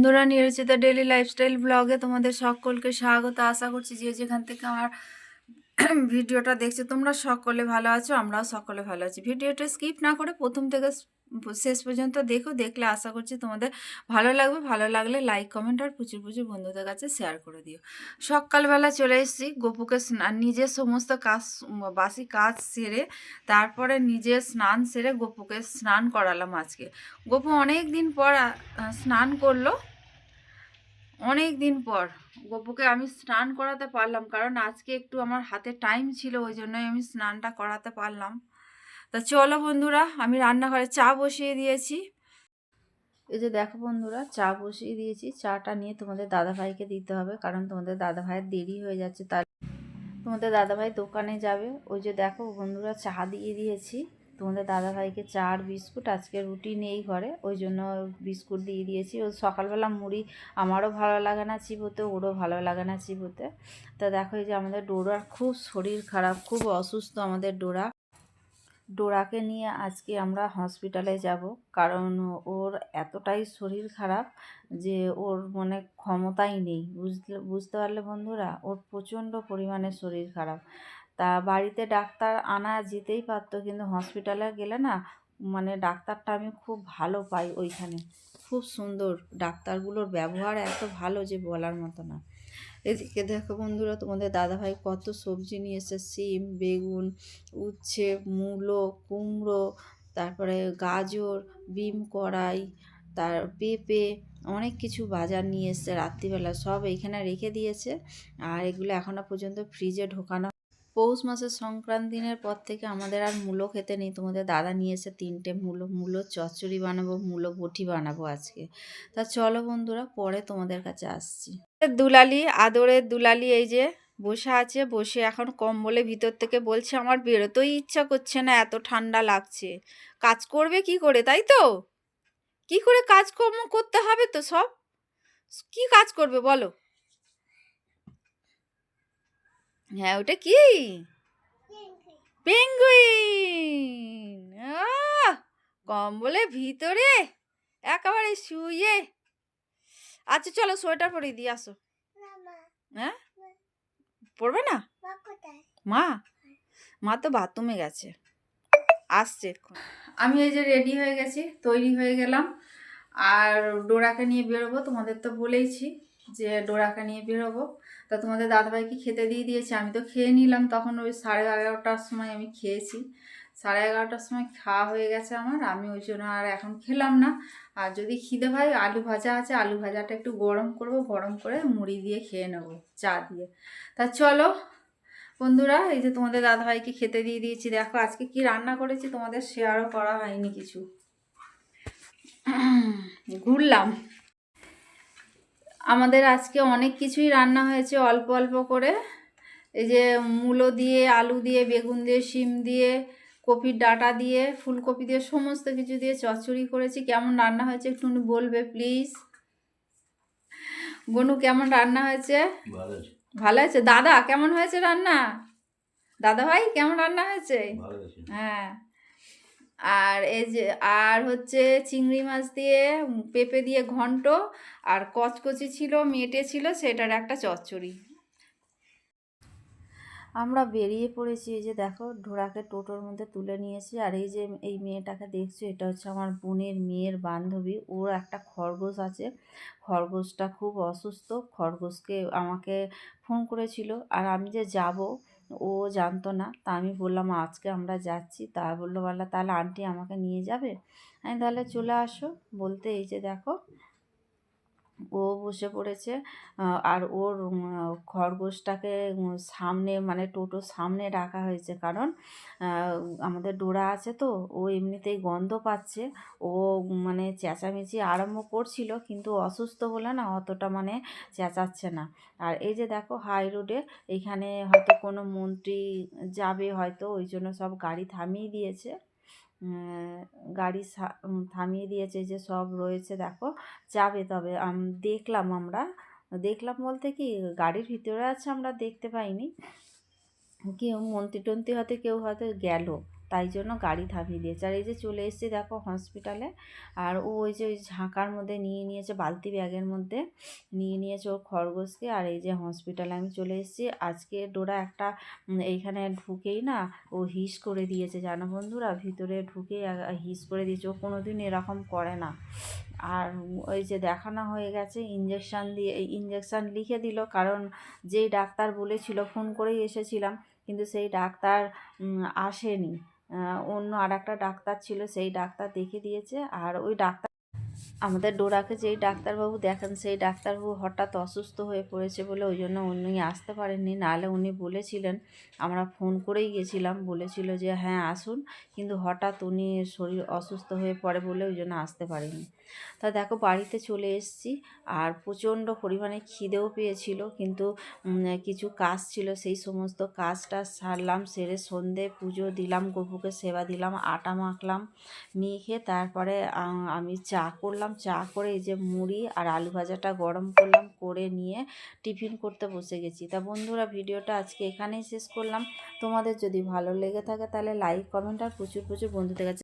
বন্ধুরা নিয়োজিত daily lifestyle ব্লগে তোমাদের সকলকে স্বাগত। আশা করছি যে যেখান থেকে আমার ভিডিওটা দেখছ, তোমরা সকলে ভালো আছো, আমরাও সকলে ভালো আছি। ভিডিওটা স্কিপ না করে প্রথম থেকে শেষ পর্যন্ত দেখো, দেখলে আশা করছি তোমাদের ভালো লাগবে। ভালো লাগলে লাইক কমেন্ট আর প্রচুর প্রচুর বন্ধুদের কাছে শেয়ার করে দিও। সকালবেলা চলে এসেছি গপুকে স্নান নিজের সমস্ত কাজ, বাসি কাজ সেরে তারপরে নিজে স্নান সেরে গপুকে স্নান করালাম আজকে। গোপু অনেক দিন পর স্নান করল। অনেক দিন পর গপুকে আমি স্নান করাতে পারলাম, কারণ আজকে একটু আমার হাতে টাইম ছিল, ওই জন্যই আমি স্নানটা করাতে পারলাম। তা চলো বন্ধুরা, আমি রান্নাঘরে চা বসিয়ে দিয়েছি। এই যে দেখো বন্ধুরা, চা বসিয়ে দিয়েছি। চাটা নিয়ে তোমাদের দাদাভাইকে দিতে হবে, কারণ তোমাদের দাদাভাইয়ের দেরি হয়ে যাচ্ছে, তার তোমাদের দাদাভাই দোকানে যাবে। ওই যে দেখো বন্ধুরা, চা দিয়ে দিয়েছি। তোমাদের দাদাভাইকে চা আর বিস্কুট, আজকে রুটি নেই ঘরে, ওই জন্য বিস্কুট দিয়ে দিয়েছি। ও সকালবেলা মুড়ি আমারও ভালো লাগে না চিবোতে, ওরও ভালো লাগে না চিবোতে। তা দেখো এই যে আমাদের ডোরার খুব শরীর খারাপ, খুব অসুস্থ আমাদের ডোরা। ডোরাকে নিয়ে আজকে আমরা হসপিটালে যাব, কারণ ওর এতটাই শরীর খারাপ যে ওর মানে ক্ষমতাই নেই। বুঝতে বুঝতে পারলে বন্ধুরা, ওর প্রচণ্ড পরিমাণে শরীর খারাপ। তা বাড়িতে ডাক্তার আনা যেতেই পারতো, কিন্তু হসপিটালে গেলে না মানে ডাক্তারটা আমি খুব ভালো পাই ওইখানে। খুব সুন্দর ডাক্তারগুলোর ব্যবহার এত ভালো যে বলার মতো না। এদিকে দেখো বন্ধুরা, তোমাদের দাদাভাই কত সবজি নিয়ে এসেছে, সিম, বেগুন, উচ্ছে, মূলো, কুমড়ো, তারপরে গাজর, বিম কড়াই, তার পেঁপে, অনেক কিছু বাজার নিয়ে এসছে রাত্রিবেলা। সব এইখানে রেখে দিয়েছে, আর এগুলো এখনও পর্যন্ত ফ্রিজে ঢোকানো পৌষ মাসের সংক্রান্তিনের পর থেকে আমাদের আর মূলো খেতে নেই। তোমাদের দাদা নিয়ে এসে তিনটে মূলো মূলো চচ্চড়ি বানাবো, মূলো বটি বানাবো আজকে। তা চলো বন্ধুরা, পরে তোমাদের কাছে আসছি। দুলালি, আদরের দুলালি এই যে বসে আছে, বসে এখন কম্বলে ভিতর থেকে বলছে, আমার বেরোতেই ইচ্ছা করছে না, এত ঠান্ডা লাগছে। কাজ করবে কি করে, তাই তো? কি করে কাজকর্ম করতে হবে তো সব? কি কাজ করবে বলো? হ্যাঁ ওটা কি? পেঙ্গুইন। আহ, কম্বলের ভিতরে একেবারে শুয়ে। আচ্ছা চলো সোয়েটার পরিয়ে দিয়ে আসো। হ্যাঁ? পড়বে না? মা মা? তো বাথরুমে গেছে। আসছে আমি এই যে রেডি হয়ে গেছি তৈরি হয়ে গেলাম। আর ডোরাকে নিয়ে বেরোবো তোমাদের তো বলেইছি যে ডোরাকে নিয়ে বেরোবো। তা তোমাদের দাদাভাইকে খেতে দিয়ে দিয়েছি। আমি তো খেয়ে নিলাম। তখন ওই সাড়ে এগারোটার সময় আমি খেয়েছি। সাড়ে এগারোটার সময় খাওয়া হয়ে গেছে আমার। আমি ওই জন্য আর এখন খেলাম না। আর যদি খিদে ভাই আলু ভাজা আছে, আলু ভাজাটা একটু গরম করব, গরম করে মুড়ি দিয়ে খেয়ে নেব, চা দিয়ে। তা চলো বন্ধুরা, এই যে তোমাদের দাদাভাইকে খেতে দিয়ে দিয়েছি। দেখো আজকে কি রান্না করেছি, তোমাদের শেয়ারও করা হয়নি কিছু। ঘুরলাম। আমাদের আজকে অনেক কিছুই রান্না হয়েছে অল্প অল্প করে। এই যে মূলো দিয়ে আলু দিয়ে বেগুন দিয়ে শিম দিয়ে কপির ডাঁটা দিয়ে ফুলকপি দিয়ে সমস্ত কিছু দিয়ে চচ্চড়ি করেছি। কেমন রান্না হয়েছে একটু বলবে প্লিজ গনু কেমন রান্না হয়েছে? ভালো আছে। দাদা কেমন হয়েছে রান্না? দাদা ভাই কেমন রান্না হয়েছে? হ্যাঁ। আর এই যে, আর হচ্ছে চিংড়ি মাছ দিয়ে পেঁপে দিয়ে ঘন্ট আর কচকচি ছিল, মেটে ছিল, সেটার একটা চচ্চড়ি। আমরা বেরিয়ে পড়েছি, এই যে দেখো, ঢোড়াকে টোটোর মধ্যে তুলে নিয়েছি আর এই যে এই মেয়েটাকে দেখছ, এটা হচ্ছে আমার বোনের মেয়ের বান্ধবী। ওর একটা খরগোশ আছে। খরগোশটা খুব অসুস্থ। খরগোশকে আমাকে ফোন করেছিল, আর আমি যে যাব ও জানতো না। তা আমি বললাম, আজকে আমরা যাচ্ছি। তা বলল বলা তাহলে আন্টি আমাকে নিয়ে যাবে? আমি তাহলে চলে আসো। বলতে এই যে দেখো ও বসে পড়েছে। আর ওর খরগোশটাকে সামনে মানে টোটোর সামনে রাখা হয়েছে। কারণ আমাদের ডোরা আছে তো, ও এমনিতেই গন্ধ পাচ্ছে। ও মানে চেঁচামেচি আরম্ভ করছিল, কিন্তু অসুস্থ বলে না অতটা মানে চেঁচাচ্ছে না। আর এই যে দেখো, হাই রোডে এইখানে হয়তো কোনো মন্ত্রী যাবে হয়তো, ওই জন্য সব গাড়ি থামিয়ে দিয়েছে। গাড়ি থামিয়ে দিয়েছে যে সব রয়েছে, দেখো, যাবে তবে। দেখলাম আমরা। দেখলাম বলতে কি, গাড়ির ভিতরে আছে আমরা দেখতে পাইনি। কেউ মন্ত্রী টন্ত্রী হয়তো কেউ হয়তো গেল। তাই জন্য গাড়ি থামিয়ে দিয়েছে। আর এই যে চলে এসেছি দেখো হসপিটালে আর ও ওই যে ওই ঝাঁকার মধ্যে নিয়ে নিয়েছে, বালতি ব্যাগের মধ্যে নিয়ে নিয়েছে ওর খরগোশকে। আর এই যে হসপিটালে আমি চলে এসেছি। আজকে ডোরা একটা এইখানে ঢুকেই না ও হিস করে দিয়েছে, জানো বন্ধুরা? ভিতরে ঢুকে হিস করে দিয়েছে। ও কোনো দিন এরকম করে না। আর ওই যে দেখানো হয়ে গেছে ইঞ্জেকশান দিয়ে ইঞ্জেকশান লিখে দিল। কারণ যেই ডাক্তার বলেছিল, ফোন করেই এসেছিলাম। কিন্তু সেই ডাক্তার আসেনি। অন্য আর একটা ডাক্তার ছিল সেই ডাক্তার দেখে দিয়েছে। আর ওই ডাক্তার আমাদের ডোরাকে যেই ডাক্তারবাবু দেখেন, সেই ডাক্তারবাবু হঠাৎ অসুস্থ হয়ে পড়েছে বলে ওই জন্য উনি আসতে পারেননি। নাহলে উনি বলেছিলেন, আমরা ফোন করেই গেছিলাম, বলেছিল যে হ্যাঁ আসুন। কিন্তু হঠাৎ উনি শরীর অসুস্থ হয়ে পড়ে বলে ওই জন্য আসতে পারেনি তা দেখো, বাড়িতে চলে এসেছি, আর প্রচণ্ড পরিমাণে খিদেও পেয়েছিল, কিন্তু কিছু কাজ ছিল, সেই সমস্ত কাজটা সারলাম, সেরে সন্ধে পুজো দিলাম, গপুকে সেবা দিলাম, আটা মাখলাম মেখে তারপরে আমি চা করলাম চা করে এই যে মুড়ি আর আলু ভাজাটা গরম করলাম, করে নিয়ে টিফিন করতে বসে গেছি। তা বন্ধুরা, ভিডিওটা আজকে এখানেই শেষ করলাম। তোমাদের যদি ভালো লেগে থাকে তাহলে লাইক কমেন্ট আর প্রচুর প্রচুর বন্ধুদের কাছে